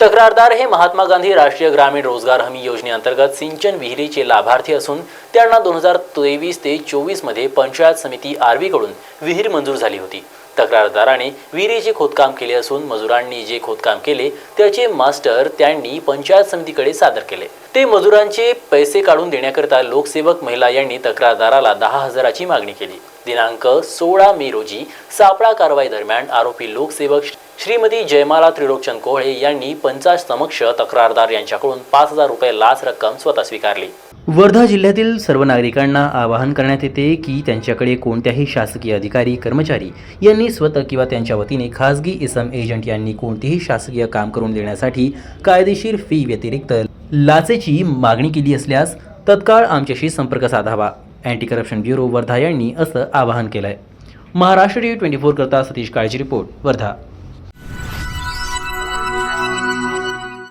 तक्रारदार हे महात्मा गांधी राष्ट्रीय ग्रामीण रोजगार हमी योजनेअंतर्गत सिंचन विहिरीचे लाभार्थी असून त्यांना दोन हजार तेवीस ते चोवीसमध्ये पंचायत समिती आरवीकडून विहीर मंजूर झाली होती. तक्रारदाराने विहिरीचे खोदकाम केले असून मजुरांनी जे खोदकाम केले त्याचे मास्टर त्यांनी पंचायत समितीकडे सादर केले. ते मजुरांचे पैसे काढून देण्याकरिता लोकसेवक महिला यांनी तक्रारदाराला दहा हजाराची मागणी केली. दिनांक सोळा मे रोजी सापळा कारवाई दरम्यान आरोपी लोकसेवक श्रीमती जयमाला त्रिलोकचंद कोहळे यांनी पंचाश समक्ष तक्रारदार यांच्याकडून पाच हजार रुपये लाच रक्कम स्वतः स्वीकारली. वर्धा जिल्ह्यातील सर्व नागरिकांना आवाहन करण्यात येते की त्यांच्याकडे कोणत्याही शासकीय अधिकारी कर्मचारी यांनी स्वतः किंवा त्यांच्या वतीने खासगी इसम एजंट यांनी कोणतेही शासकीय काम करून देण्यासाठी कायदेशीर फी व्यतिरिक्त लाचेची मागणी केली असल्यास तत्काळ आमच्याशी संपर्क साधावा. अँटी करप्शन ब्युरो वर्धा यांनी असं आवाहन केलं आहे Maharashtra T V twenty four करता सतीश काळजी रिपोर्ट वर्धा.